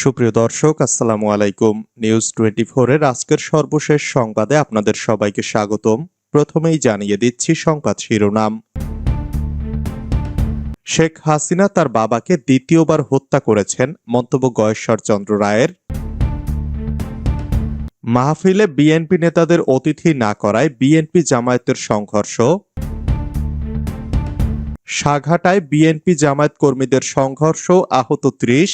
সুপ্রিয় দর্শক, আসসালামু আলাইকুম। নিউজ টোয়েন্টি এর আজকের সর্বশেষ সংবাদে আপনাদের সবাইকে স্বাগতম। প্রথমেই জানিয়ে দিচ্ছি সংবাদ শিরোনাম। শেখ হাসিনা তার বাবাকে দ্বিতীয়বার হত্যা করেছেন, মন্তব্য গয়েশ্বর চন্দ্র রায়ের। মাহফিলে বিএনপি নেতাদের অতিথি না করায় বিএনপি জামায়াতের সংঘর্ষ। সাঘাটায় বিএনপি জামায়াত কর্মীদের সংঘর্ষ, আহত ত্রিশ।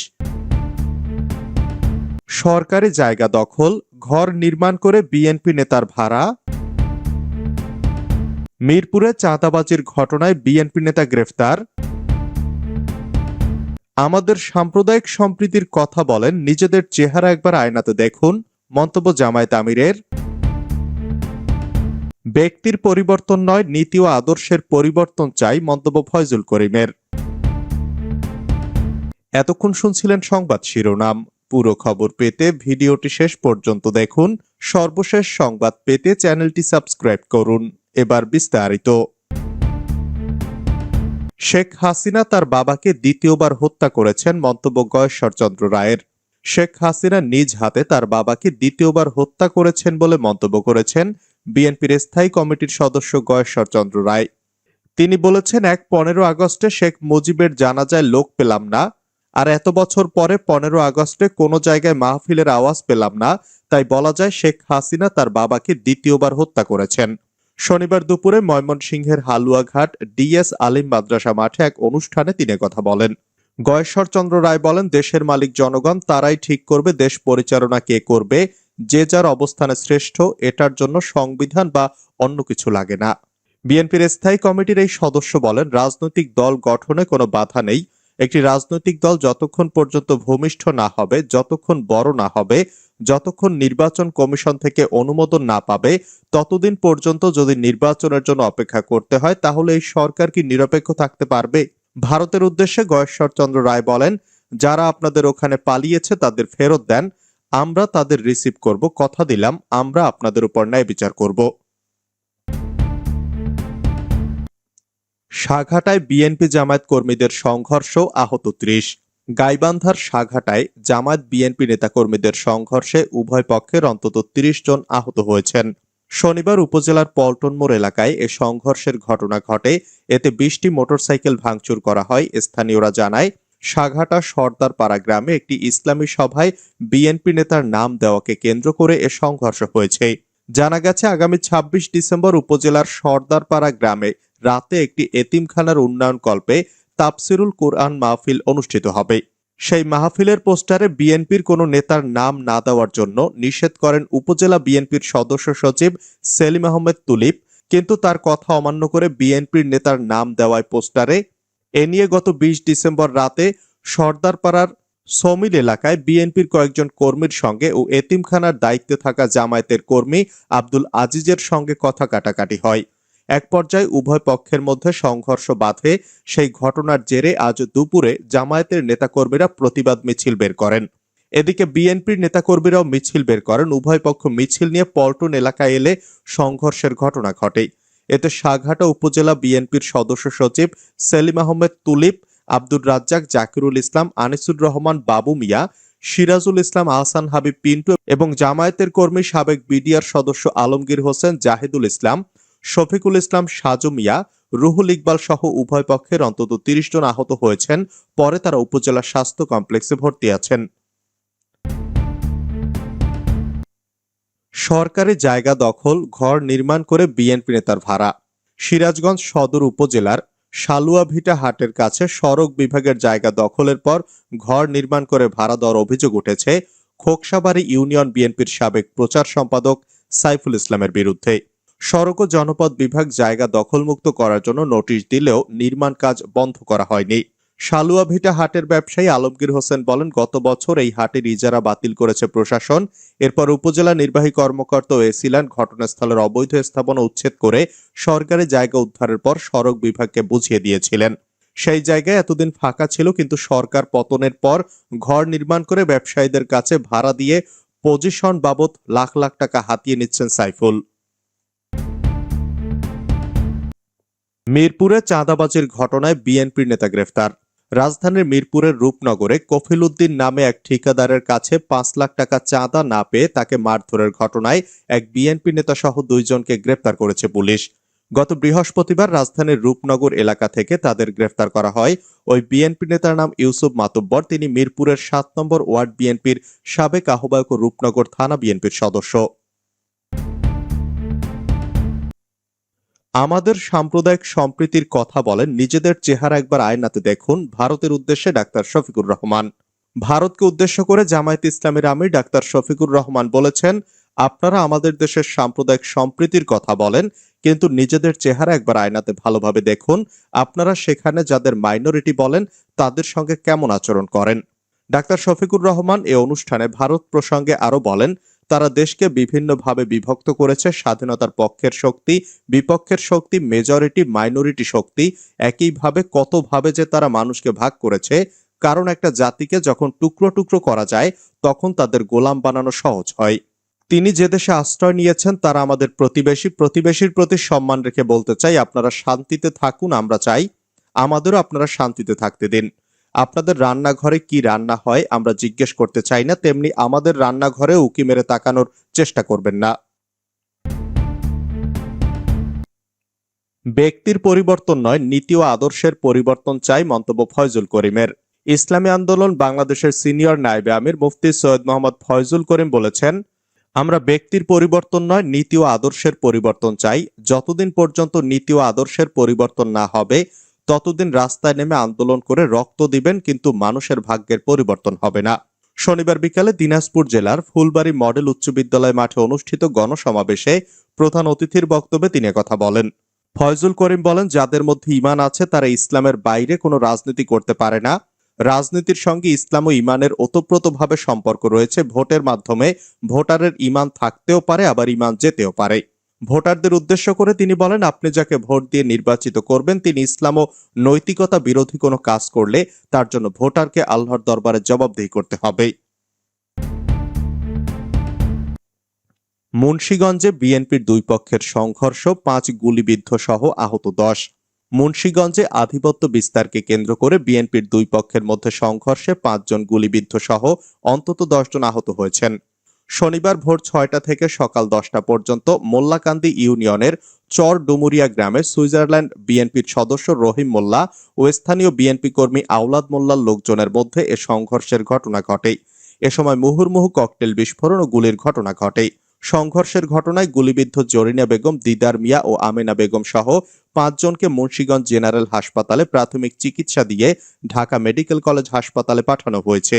সরকারি জায়গা দখল, ঘর নির্মাণ করে বিএনপি নেতার ভাড়া। মিরপুরে চাঁদাবাজির ঘটনায় বিএনপি নেতা গ্রেফতার। আমাদের সাম্প্রদায়িক সম্প্রীতির কথা বলেন, নিজেদের চেহারা একবার আয়নাতে দেখুন, মন্তব্য জামায়াত আমিরের। ব্যক্তির পরিবর্তন নয়, নীতি ও আদর্শের পরিবর্তন চাই, মন্তব্য ফয়জুল করিমের। এতক্ষণ শুনছিলেন সংবাদ শিরোনাম। পুরো খবর পেতে ভিডিওটি শেষ পর্যন্ত দেখুন। সর্বশেষ সংবাদ পেতে চ্যানেলটি সাবস্ক্রাইব করুন। এবার বিস্তারিত। শেখ হাসিনা তার বাবাকে দ্বিতীয়বার হত্যা করেছেন মন্তব্য গয়েশ্বরচন্দ্র রায়ের। শেখ হাসিনা নিজ হাতে তার বাবাকে দ্বিতীয়বার হত্যা করেছেন বলে মন্তব্য করেছেন বিএনপির স্থায়ী কমিটির সদস্য গয়েশ্বরচন্দ্র রায়। তিনি বলেছেন, এক পনেরো আগস্টে শেখ মুজিবের জানাজায় লোক পেলাম না। আর এত বছর পরে পনেরো আগস্টে কোনো জায়গায় মাহফিলের আওয়াজ পেলাম না, তাই বলা যায় শেখ হাসিনা তার বাবাকে দ্বিতীয়বার হত্যা করেছেন। শনিবার দুপুরে ময়মনসিংহের হালুয়াঘাট ডিএস আলিম মাদ্রাসা মাঠে এক অনুষ্ঠানে তিনি কথা বলেন। গয়েশ্বরচন্দ্র রায় বলেন, দেশের মালিক জনগণ, তারাই ঠিক করবে, দেশ পরিচালনা কে করবে, যে যার অবস্থানে শ্রেষ্ঠ, এটার জন্য সংবিধান বা অন্য কিছু লাগে না। বিএনপির স্থায়ী কমিটির এই সদস্য বলেন, রাজনৈতিক দল গঠনে কোনো বাধা নেই একটি রাজনৈতিক দল যতক্ষণ পর্যন্ত ভূমিষ্ঠ না হবে, যতক্ষণ বড় না হবে, যতক্ষণ নির্বাচন কমিশন থেকে অনুমোদন না পাবে, ততদিন পর্যন্ত যদি নির্বাচনের জন্য অপেক্ষা করতে হয়, তাহলে এই সরকার কি নিরপেক্ষ থাকতে পারবে? ভারতের উদ্দেশ্যে গয়েশ্বরচন্দ্র রায় বলেন, যারা আপনাদের ওখানে পালিয়েছে তাদের ফেরত দেন, আমরা তাদের রিসিভ করব, কথা দিলাম, আমরা আপনাদের উপর ন্যায় বিচার করব। সাঘাটায় বিএনপি জামায়াত কর্মীদের সংঘর্ষ আহত ত্রিশ। গাইবান্ধার সাঘাটায় জামায়াত বিএনপি নেতাকর্মীদের সংঘর্ষে উভয় পক্ষের অন্তত তিরিশ জন আহত হয়েছেন। শনিবার উপজেলার পল্টন মোড় এলাকায় এ সংঘর্ষের ঘটনা ঘটে। এতে বিশটি মোটরসাইকেল ভাঙচুর করা হয়। স্থানীয়রা জানায়, সাঘাটা সর্দার পাড়া গ্রামে একটি ইসলামী সভায় বিএনপি নেতার নাম দেওয়াকে কেন্দ্র করে এ সংঘর্ষ হয়েছে। জানা গেছে, আগামী ২৬ ডিসেম্বর উপজেলার সর্দারপাড়া গ্রামে রাতে একটি এতিমখানার উন্নয়ন কল্পে তাফসিরুল কোরআন মাহফিল অনুষ্ঠিত হবে। সেই মাহফিলের পোস্টারে বিএনপির কোনো নেতার নাম না দেওয়ার জন্য নিষেধ করেন উপজেলা বিএনপির সদস্য সচিব সেলিম আহমেদ তুলিপ কিন্তু তার কথা অমান্য করে বিএনপির নেতার নাম দেওয়ায় পোস্টারে এ নিয়ে গত বিশ ডিসেম্বর রাতে সর্দারপাড়ার সমিল এলাকায় বিএনপির কয়েকজন কর্মীর সঙ্গে ও এতিমখানার দায়িত্বে থাকা জামায়াতের কর্মী আব্দুল আজিজের সঙ্গে কথা কাটাকাটি হয়। এক পর্যায়ে উভয় পক্ষের মধ্যে সংঘর্ষ বাধে। সেই ঘটনার জেরে আজ দুপুরে জামায়াতের নেতাকর্মীরা প্রতিবাদ মিছিল বের করেন। এদিকে বিএনপির নেতাকর্মীরাও মিছিল বের করেন। উভয় পক্ষ মিছিল নিয়ে পল্টন এলাকায় এলে সংঘর্ষের ঘটনা ঘটে। এতে সাঘাটা উপজেলা বিএনপির সদস্য সচিব সেলিম আহমেদ তুলিপ আব্দুর রাজ্জাক, জাকিরুল ইসলাম, আনিসুর রহমান, বাবু মিয়া, সিরাজুল ইসলাম, আহসান হাবিব, পিন্টু এবং জামায়াতের কর্মী সাবেক বিডিআর সদস্য আলমগীর হোসেন, জাহিদুল ইসলাম শফিকুল ইসলাম, সাজু মিয়া, রুহুল ইকবাল সহ উভয় পক্ষের অন্তত তিরিশ জন আহত হয়েছেন। পরে তারা উপজেলা স্বাস্থ্য কমপ্লেক্সে ভর্তি আছেন। সরকারি জায়গা দখল, ঘর নির্মাণ করে বিএনপি নেতার ভাড়া। সিরাজগঞ্জ সদর উপজেলার শালুয়াভিটা হাটের কাছে সড়ক বিভাগের জায়গা দখলের পর ঘর নির্মাণ করে ভাড়া দেওয়ার অভিযোগ উঠেছে খোকসাবাড়ি ইউনিয়ন বিএনপির সাবেক প্রচার সম্পাদক সাইফুল ইসলামের বিরুদ্ধে। সড়ক ও জনপদ বিভাগ জায়গা দখলমুক্ত করার জন্য নোটিশ দিলেও নির্মাণ কাজ বন্ধ করা হয়নি। শালুয়াভিটা হাটের ব্যবসায়ী আলমগীর হোসেন বলেন, গত বছর এই হাটের ইজারা বাতিল করেছে প্রশাসন। এরপর উপজেলা নির্বাহী কর্মকর্তা ও এসিল্যান ঘটনাস্থলের অবৈধ স্থাপনা উচ্ছেদ করে সরকারি জায়গা উদ্ধারের পর সড়ক বিভাগকে বুঝিয়ে দিয়েছিলেন। সেই জায়গায় এতদিন ফাঁকা ছিল, কিন্তু সরকার পতনের পর ঘর নির্মাণ করে ব্যবসায়ীদের কাছে ভাড়া দিয়ে পজিশন বাবদ লাখ লাখ টাকা হাতিয়ে নিচ্ছেন সাইফুল। মিরপুরে চাঁদাবাজির ঘটনায় বিএনপির নেতা গ্রেফতার। রাজধানীর মিরপুরের রূপনগরে কফিল উদ্দিন নামে এক ঠিকাদারের কাছে পাঁচ লাখ টাকা চাঁদা না পেয়ে তাকে মারধরের ঘটনায় এক বিএনপি নেতা সহ দুইজনকে গ্রেপ্তার করেছে পুলিশ। গত বৃহস্পতিবার রাজধানীর রূপনগর এলাকা থেকে তাদের গ্রেফতার করা হয়। ওই বিএনপি নেতার নাম ইউসুফ মাতব্বর, তিনি মিরপুরের সাত নম্বর ওয়ার্ড বিএনপির সাবেক আহ্বায়ক ও রূপনগর থানা বিএনপির সদস্য। আমাদের সাম্প্রদায়িক সম্প্রীতির কথা বলেন, নিজেদের চেহারা একবার আয়নাতে দেখুন, ভারতের উদ্দেশ্যে ডাক্তার শফিকুর রহমান। ভারতকে উদ্দেশ্য করে জামায়াত ইসলামের আমির ডাক্তার শফিকুর রহমান বলেছেন, আপনারা আমাদের দেশের সাম্প্রদায়িক সম্প্রীতির কথা বলেন, কিন্তু নিজেদের চেহারা একবার আয়নাতে ভালোভাবে দেখুন, আপনারা সেখানে যাদের মাইনরিটি বলেন, তাদের সঙ্গে কেমন আচরণ করেন। ডাক্তার শফিকুর রহমান এ অনুষ্ঠানে ভারত প্রসঙ্গে আরও বলেন তারা দেশকে বিভিন্নভাবে বিভক্ত করেছে। স্বাধীনতার পক্ষের শক্তি, বিপক্ষের শক্তি মেজরিটি মাইনরিটি শক্তি একইভাবে কতভাবে যে তারা মানুষকে ভাগ করেছে। কারণ একটা জাতিকে যখন টুকরো টুকরো করা যায়, তখন তাদের গোলাম বানানো সহজ হয়। তিনি যে দেশে আশ্রয় নিয়েছেন, তারা আমাদের প্রতিবেশী, প্রতিবেশীর প্রতি সম্মান রেখে বলতে চাই, আপনারা শান্তিতে থাকুন, আমরা চাই। আমাদেরও আপনারা শান্তিতে থাকতে দিন। আপনাদের রান্নাঘরে কি রান্না হয় আমরা জিজ্ঞেস করতে চাই না, তেমনি আমাদের রান্নাঘরে উকি মেরে তাকানোর চেষ্টা করবেন না। ব্যক্তির পরিবর্তন নয়, নীতি ও আদর্শের পরিবর্তন চাই মন্তব্য ফয়জুল করিমের। ইসলামী আন্দোলন বাংলাদেশের সিনিয়র নায়েবে আমির মুফতি সৈয়দ মোহাম্মদ ফয়জুল করিম বলেছেন, আমরা ব্যক্তির পরিবর্তন নয়, নীতি ও আদর্শের পরিবর্তন চাই। যতদিন পর্যন্ত নীতি ও আদর্শের পরিবর্তন না হবে ততদিন রাস্তায় নেমে আন্দোলন করে রক্ত দিবেন, কিন্তু মানুষের ভাগ্যের পরিবর্তন হবে না। শনিবার বিকালে দিনাজপুর জেলার ফুলবাড়ি মডেল উচ্চ বিদ্যালয় মাঠে অনুষ্ঠিত গণসমাবেশে প্রধান অতিথির বক্তব্যে তিনি কথা বলেন। ফয়জুল করিম বলেন, যাদের মধ্যে ইমান আছে, তারা ইসলামের বাইরে কোনো রাজনীতি করতে পারে না। রাজনীতির সঙ্গে ইসলাম ও ইমানের ওতপ্রোতভাবে সম্পর্ক রয়েছে। ভোটের মাধ্যমে ভোটারের ইমান থাকতেও পারে, আবার ইমান যেতেও পারে। ভোটারদের উদ্দেশ্য করে তিনি বলেন, আপনি যাকে ভোট দিয়ে নির্বাচিত করবেন, তিনি ইসলাম ও নৈতিকতা বিরোধী কোনো কাজ করলে তার জন্য ভোটারকে আল্লাহর দরবারে জবাবদিহি করতে হবে। মুন্সীগঞ্জে বিএনপির দুই পক্ষের সংঘর্ষ, পাঁচ গুলিবিদ্ধ সহ আহত দশ। মুন্সীগঞ্জে আধিপত্য বিস্তারকে কেন্দ্র করে বিএনপির দুই পক্ষের মধ্যে সংঘর্ষে পাঁচজন গুলিবিদ্ধ সহ অন্তত দশজন আহত হয়েছেন। শনিবার ভোর ছয়টা থেকে সকাল দশটা পর্যন্ত মোল্লাকান্দি ইউনিয়নের চর ডুমুরিয়া গ্রামে সুইজারল্যান্ড বিএনপির সদস্য রহিম মোল্লা ও স্থানীয় বিএনপি কর্মী আওলাদ মোল্লার লোকজনের মধ্যে এ সংঘর্ষের ঘটনা ঘটে। এ সময় মুহুর্মুহু ককটেল বিস্ফোরণ ও গুলির ঘটনা ঘটে। সংঘর্ষের ঘটনায় গুলিবিদ্ধ জরিনা বেগম, দিদার মিয়া ও আমেনা বেগম সহ পাঁচজনকে মুন্সীগঞ্জ জেনারেল হাসপাতালে প্রাথমিক চিকিৎসা দিয়ে ঢাকা মেডিকেল কলেজ হাসপাতালে পাঠানো হয়েছে।